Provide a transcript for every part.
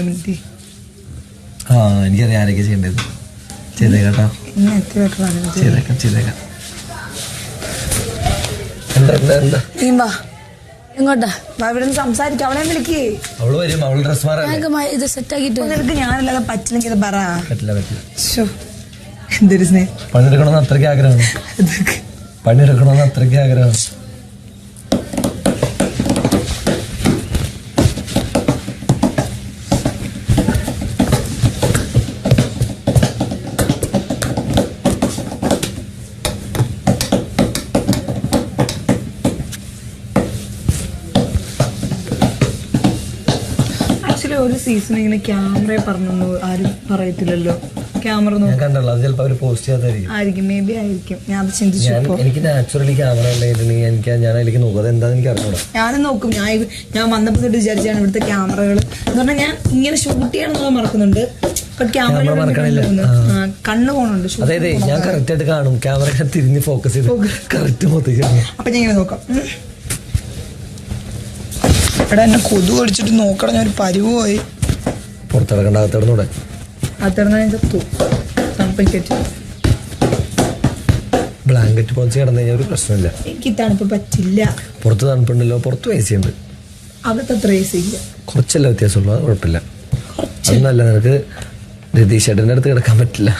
ചെയ്യുന്നുണ്ടോ ആ എനിക്കറിയാം ആരൊക്കെ ചെയ്യേണ്ടത്. ചെയ്തേക്കാട്ടോ ചെയ്തേക്കാം ചെയ്തേക്കാം. ഇവിടെ സംസാരിക്കാം. അവളെ വിളിക്കേ. അവൾ വരും അവൾ ഡ്രസ് മാറാൻ ഞങ്ങൾക്ക് മ- ഇത് സെറ്റ് ആക്കിയിട്ട് നിനക്ക് ഞാനല്ലാതെ പറ്റില്ലെങ്കിൽ ഇത് പറ. പറ്റില്ല പറ്റില്ല. ശ്ശോ. എന്തൊരു സ്നേഹം പണിയെടുക്കണമെന്ന് അത്രയ്ക്ക് ആഗ്രഹമാണ്. പണിയെടുക്കണമെന്ന് അത്രയ്ക്ക് ആഗ്രഹമാണ്. ഒരു സീസൺ ഇങ്ങനെ ക്യാമറ പറഞ്ഞു ആരും പറയത്തില്ലല്ലോ. ക്യാമറ ഞാൻ കണ്ടല്ലോ അത് ചിലപ്പോൾ അവർ പോസ്റ്റ് ചെയ്യാതായിരിക്കും. ആയിരിക്കും. മേ ബി ആയിരിക്കും. ഞാൻ അത് ചിന്തിച്ചു ഞാൻ എനിക്ക് നാച്ചുറലി ക്യാമറ എനിക്ക് ഞാൻ അതിലേക്ക് നോക്കും. എനിക്ക് അറിഞ്ഞൂടാ. ഞാനും നോക്കും. ഞാൻ ഞാൻ വന്നപ്പോൾ തൊട്ട് വിചാരിച്ചാണ് ഇവിടുത്തെ ക്യാമറകൾ എന്ന് പറഞ്ഞാൽ ഞാൻ ഇങ്ങനെ ഷൂട്ട് ചെയ്യണമെന്നുള്ളത് മറക്കുന്നുണ്ട്. ക്യാമറ മറക്കണില്ല. കണ്ണ് പോണുണ്ട്. അതായത് ഞാൻ കറക്റ്റ് ആയിട്ട് കാണും. ക്യാമറ തിരിഞ്ഞ് ഫോക്കസ് ചെയ്ത് കറക്റ്റ് അപ്പൊ ഞാൻ ഇങ്ങനെ നോക്കാം. എടാ എന്നെ കൊതു അടിച്ചിട്ട് നോക്കണം ഞാൻ ഒരു പരിവ് പോയി. പുറത്തിറക്കേണ്ട അകത്തിടന്നൂടെ ബ്ലാങ്കറ്റ് പോലെ കിടന്നു കഴിഞ്ഞാൽ ഒരു പ്രശ്നമില്ല. എനിക്ക് തണുപ്പ് പറ്റില്ല. പുറത്ത് തണുപ്പുണ്ടല്ലോ പുറത്ത് എ സി ഉണ്ട്. അവിടുത്തെ അത്ര എ സി ഇല്ല. കുറച്ചല്ല വ്യത്യാസമുള്ളൂ അത് കുഴപ്പമില്ല. അതൊന്നല്ല നിനക്ക് രതീഷ് ചേട്ടന്റെ അടുത്ത് കിടക്കാൻ പറ്റില്ല.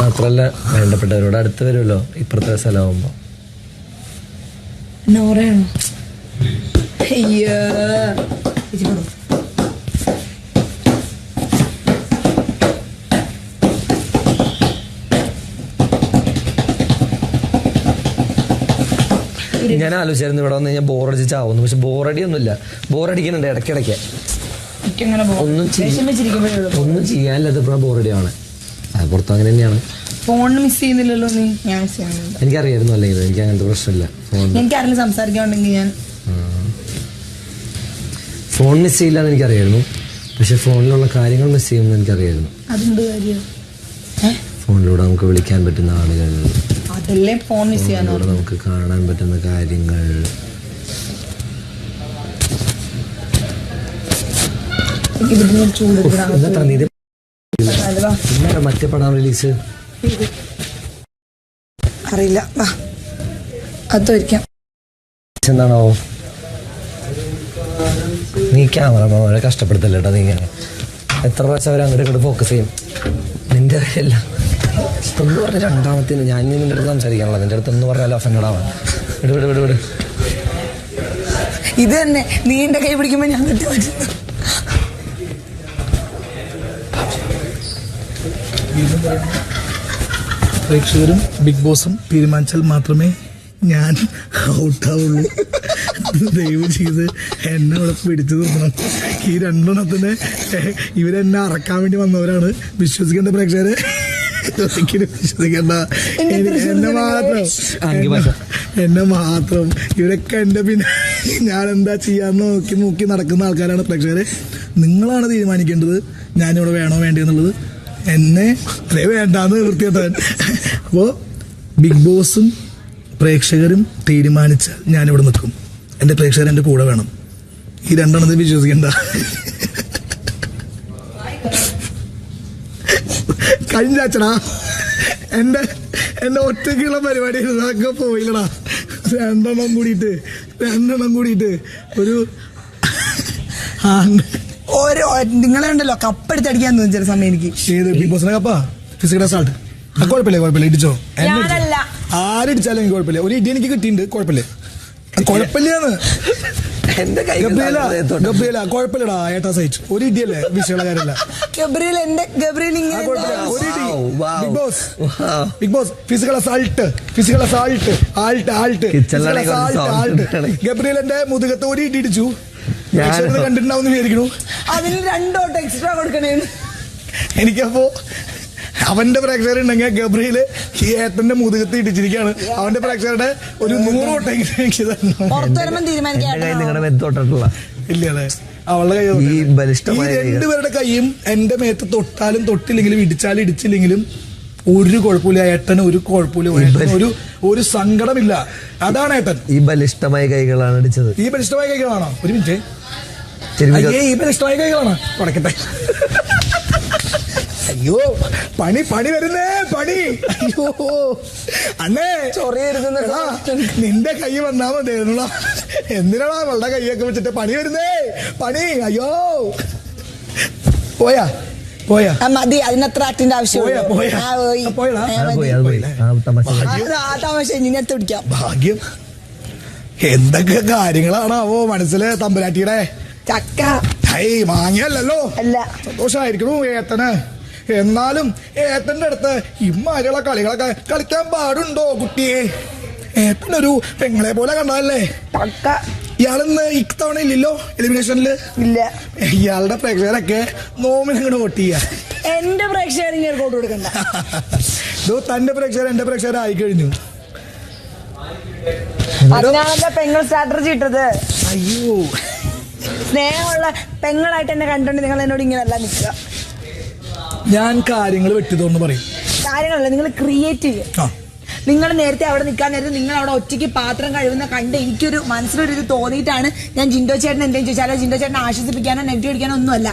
മാത്രല്ല വേണ്ടപ്പെട്ടവരോട് അടുത്ത് വരുമല്ലോ ഇപ്പുറത്തെ സ്ഥലമാകുമ്പോൾ എന്നെ ഓറയാണോ അയ്യോ ചേച്ചി പറ. ഞാൻ ആലോചിച്ചായിരുന്നു ഇവിടെ വന്ന് കഴിഞ്ഞാൽ ബോറടിച്ച് ചാവുന്നു. പക്ഷെ ബോറടി ഒന്നുമില്ല ബോറടിക്കുന്നുണ്ട് ഇടയ്ക്കിടയ്ക്ക്. ഒന്നും ഒന്നും ചെയ്യാനില്ലാത്ത ബോറടിയാണ് അത് പുറത്ത് അങ്ങനെ തന്നെയാണ്. ഫോൺ മിസ് ചെയ്യുന്നില്ലല്ലോ നീ? ഞാൻ മിസ് ചെയ്യുന്നുണ്ട് എനിക്കറിയായിരുന്നു അല്ലെങ്കിൽ എനിക്ക് അങ്ങനത്തെ പ്രശ്നമില്ല. ഫോൺ എനിക്ക് ആരെങ്കിലും സംസാരിക്കാനുണ്ടെങ്കിൽ ഞാൻ ഫോൺ മിസ് ചെയ്യില്ല എന്ന് എനിക്കറിയായിരുന്നു. പക്ഷെ ഫോണിലുള്ള കാര്യങ്ങൾ മിസ് ചെയ്യുമെന്ന് എനിക്കറിയായിരുന്നു. അതെന്ത് കാര്യം? ഫോണിലൂടെ നമുക്ക് വിളിക്കാൻ പറ്റുന്ന ആളുകൾ. അതല്ലേ ഫോൺ മിസ് ചെയ്യാനോ ഫോണിലൂടെ നമുക്ക് കാണാൻ പറ്റുന്ന കാര്യങ്ങൾ. ഇവിടെ ചൂട് മറ്റേ പടം റിലീസ് അറിയില്ല. അതൊരിക്കാം. എന്താണോ നീ ക്യാമറമാരെ വളരെ കഷ്ടപ്പെടുത്തല്ല കേട്ടോ നീ. ഇങ്ങനെ എത്ര പ്രാവശ്യം അവർ അങ്ങോട്ട് ഇങ്ങോട്ട് ഫോക്കസ് ചെയ്യും? നിന്റെ കാര്യമല്ല ഒന്ന് പറഞ്ഞ രണ്ടാമത്തേന് ഞാൻ ഇനി നിന്റെ അടുത്ത് സംസാരിക്കാനുള്ള നിന്റെ അടുത്ത് ഒന്ന് പറഞ്ഞാലോ ഒഫൻഡഡ് ആവാം വിട് വിട് വിട് വിട്. ഇത് തന്നെ. നീ എന്റെ കൈ പിടിക്കുമ്പോ ഞാൻ കെട്ടി പറ്റുന്നു പ്രേക്ഷകരും ബിഗ് ബോസും തീരുമാനിച്ചാൽ മാത്രമേ ഞാൻ ഔട്ടാവുള്ളൂ. ദയവ് ചെയ്ത് എന്നെ ഇവിടെ പിടിച്ചു നിർത്തണം. ഈ രണ്ടെണ്ണത്തിന് ഇവരെന്നെ അറക്കാൻ വേണ്ടി വന്നവരാണ് വിശ്വസിക്കേണ്ട പ്രേക്ഷകരെ. ഒരിക്കലും വിശ്വസിക്കേണ്ട. എന്നെ മാത്രം. എന്നെ- മാത്രം. ഇവരൊക്കെ എന്റെ പിന്നെ ഞാൻ എന്താ ചെയ്യാന്ന് നോക്കി നോക്കി നടക്കുന്ന ആൾക്കാരാണ് പ്രേക്ഷകരെ. നിങ്ങളാണ് തീരുമാനിക്കേണ്ടത്. ഞാനിവിടെ വേണോ വേണ്ടയോ എന്നുള്ളത്. എന്നെ അല്ലേ വേണ്ടാന്ന് വൃത്തിയിട്ടവൻ അപ്പോൾ ബിഗ് ബോസും പ്രേക്ഷകരും തീരുമാനിച്ചാൽ ഞാനിവിടെ നിൽക്കും. എന്റെ പ്രേക്ഷകർ എന്റെ കൂടെ വേണം. ഈ രണ്ടെണ്ണത്തിൽ വിശ്വസിക്കണ്ട. കഴിഞ്ഞാച്ചടാ എന്റെ എന്റെ ഒറ്റയ്ക്കുള്ള പരിപാടി അതൊക്കെ പോയില്ലടാ. രണ്ടെണ്ണം കൂടിയിട്ട് രണ്ടെണ്ണം കൂടിയിട്ട് ഒരു ആ ഓരോ നിങ്ങളെ ഉണ്ടല്ലോ കപ്പെടുത്തടിക്കാൻ തോന്നി ചില സമയം എനിക്ക്. ഏത് ബിഗ് ബോസിനെ കപ്പാ? ഫിസിക്കൽ അസാൾട്ട് ആ കുഴപ്പമില്ല കുഴപ്പമില്ല ഇടിച്ചോ. എനിക്ക് കുഴപ്പമില്ല. ഒരു ഇടി എനിക്ക് കിട്ടിയിട്ടുണ്ട് കുഴപ്പമില്ല. കുഴപ്പമില്ലാന്ന് കുഴപ്പമില്ലടാ ഏട്ടാ സഹിച്ചു. ഒരു ഇടിയല്ലേ കാര്യമല്ല ഗബ്രിയൽ എന്റെ Gabriel. Bigg Boss. Bigg Boss physical assault physical assault Alt ആൾട്ട് മുതുകത്ത് ഒരു ഇടി ഇടിച്ചു. ഞാൻ- വിചാരിക്കുന്നു കണ്ടിട്ടുണ്ടാവും വിചാരിക്കണു അതിന് രണ്ടോട്ട് എക്സ്ട്രാ കൊടുക്കണേ. എനിക്കപ്പോ അവന്റെ പ്രേക്ഷകരുണ്ടെങ്കിൽ ഗബ്രിയിൽ ഈ ഏട്ടന്റെ മുതുകത്ത് ഇടിച്ചിരിക്കുകയാണ്. അവന്റെ പ്രേക്ഷകരുടെ ഒരു തീരുമാനിക്കാം. നിങ്ങളുടെ ഇല്ല അതെ അവളുടെ കൈ ഈ രണ്ടുപേരുടെ കൈയും എന്റെ മേത്ത് തൊട്ടാലും തൊട്ടില്ലെങ്കിലും ഇടിച്ചാലും ഇടിച്ചില്ലെങ്കിലും ഒരു കുഴപ്പമില്ല. ഏട്ടന് ഒരു കുഴപ്പമില്ല. ഏട്ടന് ഒരു ഒരു സങ്കടമില്ല. അതാണ് ഏട്ടൻ. ഈ ബലിഷ്ടമായ കൈകളാണ് അടിച്ചത് ഈ ബലിഷ്ടമായ കൈകളാണോ? ഒരു മിനിറ്റ്. ബലിഷ്ടമായ കൈകളാണ് തുടക്കട്ടെ അയ്യോ പണി പണി വരുന്നേ പണി. അയ്യോ. അണ്ണേ ചൊറിയിരുന്നാ നിന്റെ കൈ വന്നാ മതിയായിരുന്നുള്ളൂ എന്തിനാടാ അവളുടെ കൈയൊക്കെ വെച്ചിട്ട് പണി വരുന്നേ പണി അയ്യോ. പോയാ പോയാ. മതി അതിനത്ര അറ്റിന്റെ പോയാ പോയാ. ആ, പോയടാ. അത് പോയി. ആ തമാശ. തമാശ ഇനി അടുത്ത് ഭാഗ്യം. എന്തൊക്കെ കാര്യങ്ങളാണാവോ മനസ്സിൽ തമ്പുരാട്ടിയുടെ? ചക്ക. മാങ്ങിയല്ലോ അല്ല. സന്തോഷായിരിക്കണു ഏത്തന് എന്നാലും ഏത്തന്റെ അടുത്ത് ഇമ്മാരിയുള്ള കളികളൊക്കെ കളിക്കാൻ പാടുണ്ടോ കുട്ടിയെ? ഏത്തനൊരു പെങ്ങളെ പോലെ കണ്ടതല്ലേ? ചക്ക. ഇയാളിന്ന് ഇത്തവണ ഇല്ലല്ലോ എലിമിനേഷനിൽ ഇല്ല. ഇയാളുടെ പ്രേക്ഷകരൊക്കെ നോമിനങ്ങോട് വോട്ട് ചെയ്യാ. എന്റെ പ്രേക്ഷകർ ഇങ്ങനെ കോട്ട് കൊടുക്കണ്ട ഇതോ തന്റെ പ്രേക്ഷകർ എന്റെ പ്രേക്ഷകരായി കഴിഞ്ഞു. അതിനാണല്ലോ പെങ്ങൾ സ്ട്രാറ്റജി ഇട്ടത്. അയ്യോ. സ്നേഹമുള്ള പെങ്ങളായിട്ട് എന്നെ കണ്ടോണ്ട് നിങ്ങൾ എന്നോട് ഇങ്ങനെ അല്ല നിൽക്കുക. ഞാൻ കാര്യങ്ങൾ വെട്ടിതോന്ന് പറയും. കാര്യങ്ങളല്ല നിങ്ങൾ ക്രിയേറ്റ് ചെയ്യുക നിങ്ങൾ നേരത്തെ അവിടെ നിൽക്കാൻ നേരത്തെ നിങ്ങൾ അവിടെ ഒറ്റയ്ക്ക് പാത്രം കഴിവുന്ന കണ്ട് എനിക്കൊരു മനസ്സിലൊരു ഇത് തോന്നിയിട്ടാണ് ഞാൻ ജിൻഡോ ചേട്ടൻ എന്തെങ്കിലും ചോദിച്ചാലോ ജിൻഡോ ചേട്ടനെ ആശ്വസിപ്പിക്കാനോ നെഗറ്റീവ് അടിക്കാനോ ഒന്നുമല്ല.